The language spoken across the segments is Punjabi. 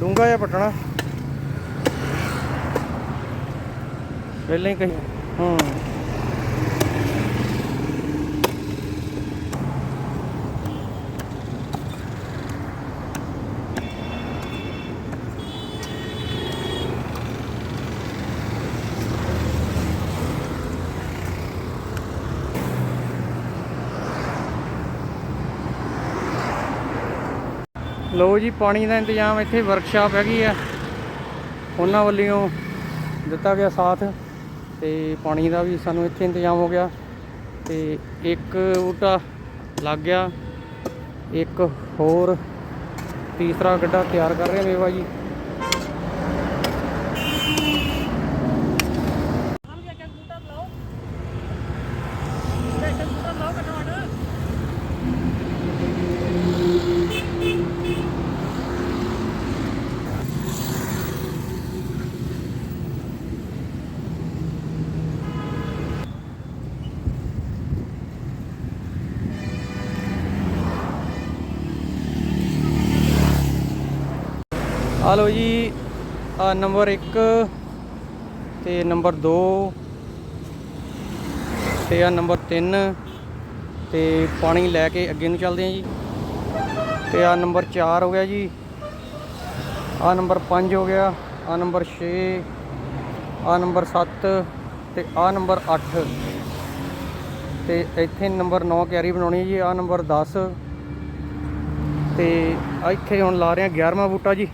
ਡੂੰਗਾ ਜਿਹਾ ਪਟਣਾ। ਪਹਿਲਾਂ ਹੀ ਕਹੀ ਹੂੰ। ਲੋ ਜੀ, ਪਾਣੀ ਦਾ ਇੰਤਜ਼ਾਮ ਇੱਥੇ ਵਰਕਸ਼ਾਪ ਹੈਗੀ ਆ। ਉਹਨਾਂ ਵੱਲੋਂ ਦਿੱਤਾ ਗਿਆ ਸਾਥ ਤੇ ਪਾਣੀ ਦਾ ਵੀ ਸਾਨੂੰ ਇੱਥੇ ਇੰਤਜ਼ਾਮ ਹੋ ਗਿਆ ਤੇ ਇੱਕ ਬੂਟਾ ਲੱਗ ਗਿਆ। ਇੱਕ ਹੋਰ ਤੀਸਰਾ ਗੱਡਾ ਤਿਆਰ ਕਰ ਰਹੇ ਮੇਵਾ ਜੀ ਆ ਲਓ ਜੀ ਆ ਨੰਬਰ 1 ਤੇ ਨੰਬਰ 2 ਤੇ ਆ ਨੰਬਰ 3 ਤੇ ਪਾਣੀ ਲੈ ਕੇ ਅੱਗੇ ਨੂੰ ਚੱਲਦੇ ਆ ਜੀ। ਤੇ ਆ ਨੰਬਰ 4 ਹੋ ਗਿਆ ਜੀ ਆ ਨੰਬਰ 5 ਹੋ ਗਿਆ ਆ ਨੰਬਰ 6 ਆ ਨੰਬਰ 7 ਤੇ ਆ ਨੰਬਰ 8 ਤੇ ਇੱਥੇ ਨੰਬਰ 9 ਕਿਆਰੀ ਬਣਾਉਣੀ ਜੀ ਆ ਨੰਬਰ 10 ਤੇ ਇੱਥੇ ਹੁਣ ਲਾ ਰਹੇ ਆ 11ਵਾਂ ਬੂਟਾ ਜੀ।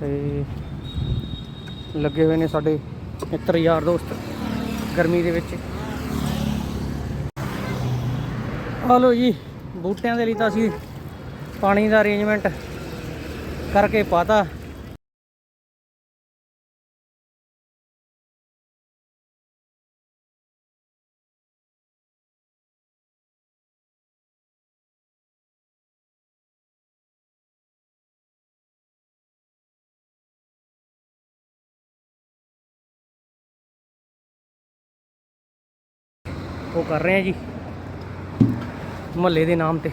ਤੇ ਲੱਗੇ ਹੋਏ ਨੇ ਸਾਡੇ ਮਿੱਤਰ ਯਾਰ ਦੋਸਤ ਗਰਮੀ ਦੇ ਵਿੱਚ। ਆ ਲੋ ਜੀ, ਬੂਟਿਆਂ ਦੇ ਲਈ ਤਾਂ ਅਸੀਂ ਪਾਣੀ ਦਾ ਅਰੇਂਜਮੈਂਟ ਕਰਕੇ ਪਾਤਾ। ਉਹ ਕਰ ਰਹੇ ਆ ਜੀ। ਮਹੱਲੇ ਦੇ ਨਾਮ ਤੇ।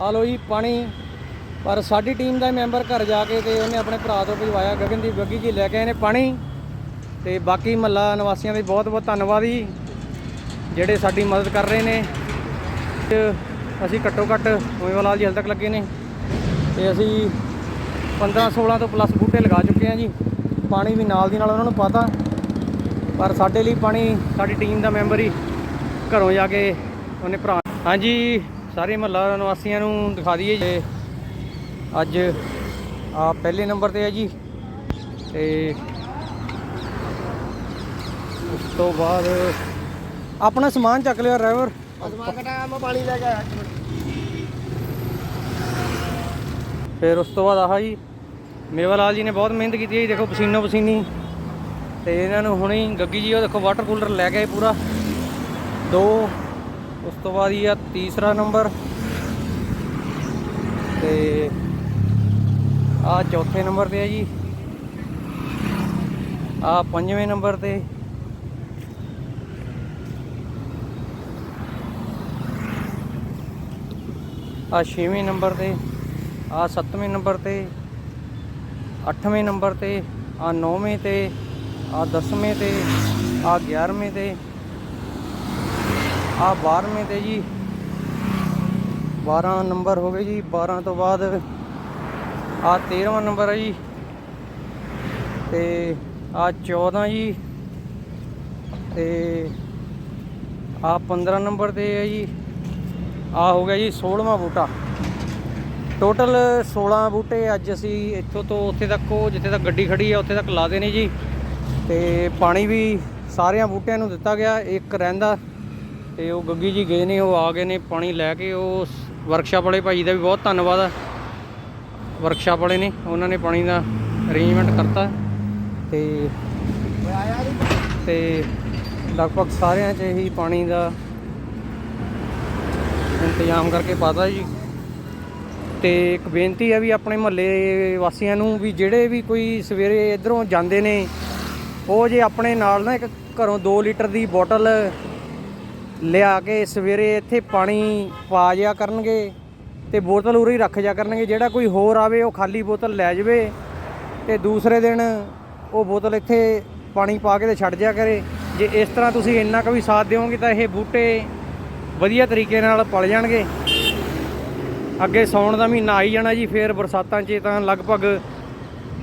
ਆ ਲੋ ਜੀ, ਪਾਣੀ। ਪਰ ਸਾਡੀ ਟੀਮ ਦਾ ਮੈਂਬਰ ਘਰ ਜਾ ਕੇ ਤੇ ਉਹਨੇ ਆਪਣੇ ਭਰਾ ਤੋਂ ਭਜਵਾਇਆ। ਗਗਨਦੀਪ ਗੱਗੀ ਜੀ ਲੈ ਕੇ ਆਏ ਨੇ ਪਾਣੀ। ਤੇ ਬਾਕੀ ਮਹੱਲਾ ਨਿਵਾਸੀਆਂ ਦੇ ਬਹੁਤ ਬਹੁਤ ਧੰਨਵਾਦ ਜੀ, ਜਿਹੜੇ ਸਾਡੀ ਮਦਦ ਕਰ ਰਹੇ ਨੇ। ਅਸੀਂ ਘੱਟੋ ਘੱਟ ਮੋਇਵਾਲਾਲ ਜੀ ਹਾਲ ਤੱਕ ਲੱਗੇ ਨੇ। ਤੇ ਅਸੀਂ 15 16 ਤੋਂ ਪਲੱਸ ਬੂਟੇ ਲਗਾ ਚੁੱਕੇ ਹਾਂ ਜੀ। ਪਾਣੀ ਵੀ ਨਾਲ ਦੀ ਨਾਲ ਉਹਨਾਂ ਨੂੰ ਪਤਾ। ਪਰ ਸਾਡੇ ਲਈ ਪਾਣੀ ਸਾਡੀ ਟੀਮ ਦਾ ਮੈਂਬਰ ਹੀ ਘਰੋਂ ਜਾ ਕੇ ਉਹਨੇ ਭਰਾ ਹਾਂਜੀ ਸਾਰੇ ਮਹੱਲਾ ਨਿਵਾਸੀਆਂ ਨੂੰ ਦਿਖਾ ਦਈਏ ਜੀ। ਅੱਜ ਆ ਪਹਿਲੇ ਨੰਬਰ ਤੇ ਹੈ ਜੀ। ਤੇ ਉਸ ਤੋਂ ਬਾਅਦ ਆਪਣਾ ਸਮਾਨ ਚੱਕ ਲਿਆ ਡਰਾਈਵਰ। ਅਸਮਾ ਕਟਾ ਮੈਂ ਪਾਣੀ ਲੈ ਕੇ ਆਇਆ ਫਿਰ ਉਸ ਤੋਂ ਬਾਅਦ ਆਹ ਜੀ ਮੇਵਾ ਲਾਲ ਜੀ ਨੇ ਬਹੁਤ ਮਿਹਨਤ ਕੀਤੀ ਹੈ ਜੀ। ਦੇਖੋ ਪਸੀਨੋ ਪਸੀਨੀ ਤੇ ਇਹਨਾਂ ਨੂੰ ਹੁਣੇ ਗੱਗੀ ਜੀ ਉਹ ਦੇਖੋ ਵਾਟਰ ਕੂਲਰ ਲੈ ਕੇ ਆਏ ਪੂਰਾ। ਦੋ, ਉਸ ਤੋਂ ਬਾਅਦ ਹੀ ਆ ਤੀਸਰਾ ਨੰਬਰ। ਤੇ ਆ ਚੌਥੇ ਨੰਬਰ ਤੇ ਆ ਜੀ। ਆ ਪੰਜਵੇਂ ਨੰਬਰ ਤੇ। ਆ ਛੇਵੇਂ ਨੰਬਰ ਤੇ, ਆ ਸੱਤਵੇਂ ਨੰਬਰ ਤੇ, ਅੱਠਵੇਂ ਨੰਬਰ ਤੇ, ਆ ਨੌਵੇਂ ਤੇ, ਆ ਦਸਵੇਂ ਤੇ, ਆ 11ਵੇਂ ਤੇ ਆ 12ਵੇਂ ਤੇ ਜੀ। 12 ਨੰਬਰ ਹੋ ਗਏ ਜੀ। 12 ਤੋਂ ਬਾਅਦ ਆ 13ਵਾਂ ਨੰਬਰ ਹੈ ਜੀ। ਤੇ ਆ 14 ਜੀ। ਤੇ ਆ 15 ਨੰਬਰ ਤੇ ਹੈ ਜੀ। ਆ ਹੋ ਗਿਆ ਜੀ 16ਵਾਂ ਬੂਟਾ। ਟੋਟਲ 16 ਬੂਟੇ ਅੱਜ ਅਸੀਂ ਇੱਥੋਂ ਤੋਂ ਉੱਥੇ ਤੱਕ ਉਹ ਜਿੱਥੇ ਤੱਕ ਗੱਡੀ ਖੜੀ ਹੈ ਉੱਥੇ ਤੱਕ ਲਾ ਦੇਣੇ ਜੀ। ਤੇ ਪਾਣੀ ਵੀ ਸਾਰਿਆਂ ਬੂਟਿਆਂ ਨੂੰ ਦਿੱਤਾ ਗਿਆ। ਇੱਕ ਰਹਿੰਦਾ। ਤੇ ਉਹ ਗੱਗੀ ਜੀ ਗਏ ਨੇ, ਉਹ ਆ ਗਏ ਨੇ ਪਾਣੀ ਲੈ ਕੇ, ਉਹ ਵਰਕਸ਼ਾਪ ਵਾਲੇ ਭਾਈ ਦਾ ਵੀ ਬਹੁਤ ਧੰਨਵਾਦ ਆ। ਵਰਕਸ਼ਾਪ ਵਾਲੇ ਨੇ, ਉਹਨਾਂ ਨੇ ਪਾਣੀ ਦਾ ਅਰੇਂਜਮੈਂਟ ਕਰਤਾ ਤੇ ਤੇ ਲਗਭਗ ਸਾਰਿਆਂ 'ਚ ਹੀ ਪਾਣੀ ਦਾ ਇੰਤਜ਼ਾਮ ਕਰਕੇ ਪਾਤਾ ਜੀ। ਤੇ ਇੱਕ ਬੇਨਤੀ ਹੈ ਵੀ ਆਪਣੇ ਮਹੱਲੇ ਵਾਸੀਆਂ ਨੂੰ ਵੀ ਜਿਹੜੇ ਵੀ ਕੋਈ ਸਵੇਰੇ ਇਧਰੋਂ ਜਾਂਦੇ ਨੇ, ਉਹ ਜੇ ਆਪਣੇ ਨਾਲ ਨਾ ਇੱਕ ਘਰੋਂ 2 ਲੀਟਰ ਦੀ ਬੋਟਲ ਲਿਆ ਕੇ ਸਵੇਰੇ ਇੱਥੇ ਪਾਣੀ ਪਾ ਜਿਆ ਕਰਨਗੇ ਤੇ ਬੋਤਲ ਉਰੇ ਰੱਖ ਜਾ ਕਰਨਗੇ। ਜਿਹੜਾ ਕੋਈ ਹੋਰ ਆਵੇ, ਉਹ ਖਾਲੀ ਬੋਤਲ ਲੈ ਜਾਵੇ ਤੇ ਦੂਸਰੇ ਦਿਨ ਉਹ ਬੋਤਲ ਇੱਥੇ ਪਾਣੀ ਪਾ ਕੇ ਤੇ ਛੱਡ ਜਾ ਕਰੇ। ਜੇ ਇਸ ਤਰ੍ਹਾਂ ਤੁਸੀਂ ਇੰਨਾ ਕੁ ਵੀ ਸਾਥ ਦਿਓਗੇ ਤਾਂ ਇਹ ਬੂਟੇ ਵਧੀਆ ਤਰੀਕੇ ਨਾਲ ਪਲ ਜਾਣਗੇ। ਅੱਗੇ ਸੌਣ ਦਾ ਮਹੀਨਾ ਆਈ ਜਾਣਾ ਜੀ, ਫੇਰ ਬਰਸਾਤਾਂ 'ਚ ਤਾਂ ਲਗਭਗ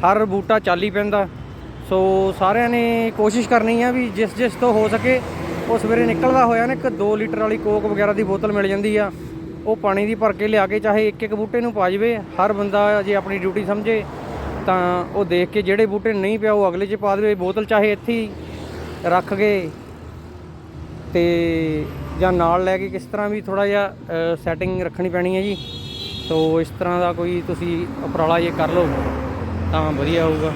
ਹਰ ਬੂਟਾ ਚੱਲ ਹੀ ਪੈਂਦਾ। ਸੋ ਸਾਰਿਆਂ ਨੇ ਕੋਸ਼ਿਸ਼ ਕਰਨੀ ਆ ਵੀ ਜਿਸ ਜਿਸ ਤੋਂ ਹੋ ਸਕੇ ਉਹ ਸਵੇਰੇ ਨਿਕਲਦਾ ਹੋਇਆ ਨਾ ਇੱਕ 2 ਲੀਟਰ ਵਾਲੀ ਕੋਕ ਵਗੈਰਾ ਦੀ ਬੋਤਲ ਮਿਲ ਜਾਂਦੀ ਆ। ਉਹ ਪਾਣੀ ਦੀ ਭਰ ਕੇ ਲਿਆ ਕੇ ਚਾਹੇ ਇੱਕ ਇੱਕ ਬੂਟੇ ਨੂੰ ਪਾ ਜਵੇ, ਹਰ ਬੰਦਾ ਜੇ ਆਪਣੀ ਡਿਊਟੀ ਸਮਝੇ ਤਾਂ ਉਹ ਦੇਖ ਕੇ ਜਿਹੜੇ ਬੂਟੇ ਨਹੀਂ ਪਿਆ ਉਹ ਅਗਲੇ 'ਚ ਪਾ ਦੇਵੇ। ਬੋਤਲ ਚਾਹੇ ਇੱਥੇ ਹੀ ਰੱਖ ਕੇ ਤੇ ਜਾਂ ਨਾਲ ਲੈ ਕੇ ਕਿਸ ਤਰ੍ਹਾਂ ਵੀ ਥੋੜਾ ਜਿਹਾ ਸੈਟਿੰਗ ਰੱਖਣੀ ਪੈਣੀ ਹੈ ਜੀ। ਸੋ ਇਸ ਤਰ੍ਹਾਂ ਦਾ ਕੋਈ ਤੁਸੀਂ ਉਪਰਾਲਾ ਜੇ ਕਰ ਲਓ ਤਾਂ ਵਧੀਆ ਹੋਊਗਾ।